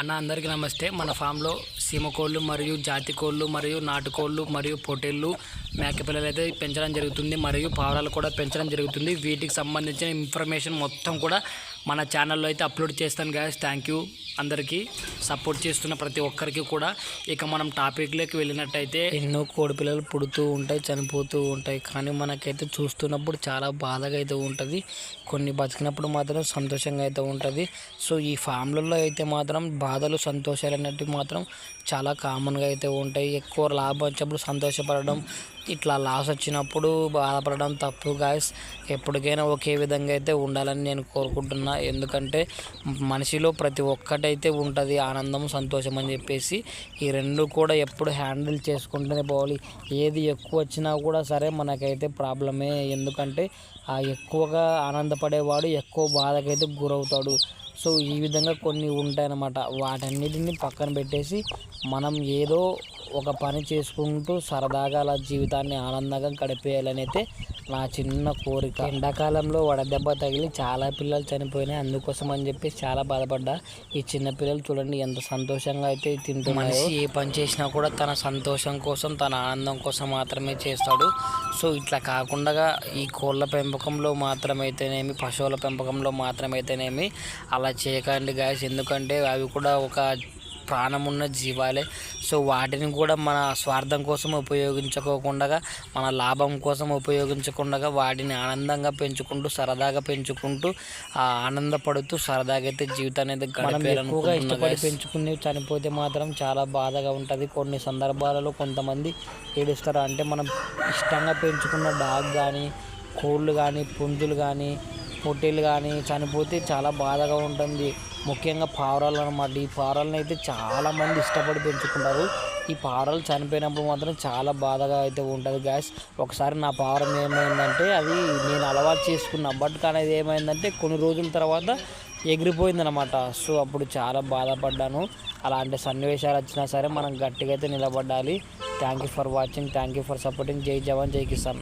అన్న అందరికీ నమస్తే. మన ఫామ్లో సీమ కోళ్ళు మరియు జాతి కోళ్ళు మరియు నాటుకోళ్ళు మరియు పొటేళ్ళు మేకపిల్లలు అయితే పెంచడం జరుగుతుంది. మరియు పావురాలు కూడా పెంచడం జరుగుతుంది. వీటికి సంబంధించిన ఇన్ఫర్మేషన్ మొత్తం కూడా మన ఛానల్లో అయితే అప్లోడ్ చేస్తాను గాయస్ థ్యాంక్ యూ అందరికీ. సపోర్ట్ చేస్తున్న ప్రతి ఒక్కరికి కూడా. ఇక మనం టాపిక్లోకి వెళ్ళినట్టయితే ఎన్నో కోడిపిల్లలు పుడుతూ ఉంటాయి చనిపోతూ ఉంటాయి. కానీ మనకైతే చూస్తున్నప్పుడు చాలా బాధగా అయితే ఉంటుంది. కొన్ని బతికినప్పుడు మాత్రం సంతోషంగా అయితే ఉంటుంది. సో ఈ ఫామ్లలో అయితే మాత్రం బాధలు సంతోషాలు అనేటివి మాత్రం చాలా కామన్గా అయితే ఉంటాయి. ఎక్కువ లాభం వచ్చినప్పుడు సంతోషపడడం ఇట్లా లాస్ వచ్చినప్పుడు బాధపడడం తప్పు గాయస్ ఎప్పటికైనా ఒకే విధంగా అయితే ఉండాలని నేను కోరుకుంటున్నా. ఎందుకంటే మనిషిలో ప్రతి ఒక్కటైతే ఉంటుంది ఆనందం సంతోషం అని చెప్పేసి. ఈ రెండు కూడా ఎప్పుడు హ్యాండిల్ చేసుకుంటూనే పోవాలి. ఏది ఎక్కువ వచ్చినా కూడా సరే మనకైతే ప్రాబ్లమే. ఎందుకంటే ఆ ఎక్కువగా ఆనందపడేవాడు ఎక్కువ బాధకైతే గురవుతాడు. సో ఈ విధంగా కొన్ని ఉంటాయన్నమాట. వాటన్నిటిని పక్కన పెట్టేసి మనం ఏదో ఒక పని చేసుకుంటూ సరదాగా అలా జీవితాన్ని ఆనందంగా గడిపేయాలని అయితే నా చిన్న కోరిక. ఎండాకాలంలో వడదెబ్బ తగిలి చాలా పిల్లలు చనిపోయినాయి. అందుకోసం అని చెప్పి చాలా బాధపడ్డా. ఈ చిన్న పిల్లలు చూడండి ఎంత సంతోషంగా అయితే తింటున్నారు ఏ పని చేసినా కూడా తన సంతోషం కోసం తన ఆనందం కోసం మాత్రమే చేస్తాడు. సో ఇట్లా కాకుండా ఈ కోళ్ళ పెంపకంలో మాత్రమైతేనేమి పశువుల పెంపకంలో మాత్రమైతేనేమి అలా చేయకండి గాయస్ ఎందుకంటే అవి కూడా ఒక ప్రాణం ఉన్న జీవాలే. సో వాటిని కూడా మన స్వార్థం కోసం ఉపయోగించుకోకుండా మన లాభం కోసం ఉపయోగించకుండా వాటిని ఆనందంగా పెంచుకుంటూ సరదాగా పెంచుకుంటూ ఆ ఆనందపడుతూ సరదాగా అయితే జీవితాన్ని అయితే ఎక్కువగా ఇష్టపడి పెంచుకుని చనిపోతే మాత్రం చాలా బాధగా ఉంటుంది. కొన్ని సందర్భాలలో కొంతమంది ఏడుస్తారు? అంటే మనం ఇష్టంగా పెంచుకున్న డాగ్ కానీ కోళ్ళు కానీ పుంజులు కానీ పొట్టేలు కానీ చనిపోతే చాలా బాధగా ఉంటుంది. ముఖ్యంగా పావురాలు అనమాట ఈ పావురాలను అయితే చాలామంది ఇష్టపడి పెంచుకుంటారు. ఈ పావురాలు చనిపోయినప్పుడు మాత్రం చాలా బాధగా అయితే ఉంటుంది గ్యాస్ ఒకసారి నా పావురం ఏమైందంటే అది నేను అలవాటు చేసుకున్నా. బట్ కానీ అది ఏమైందంటే కొన్ని రోజుల తర్వాత ఎగిరిపోయిందనమాట సో అప్పుడు చాలా బాధపడ్డాను. అలాంటి సన్నివేశాలు వచ్చినా సరే మనం గట్టిగా అయితే నిలబడాలి. Thank you for watching thank you for supporting జై జవాన్ జై కిసాన్.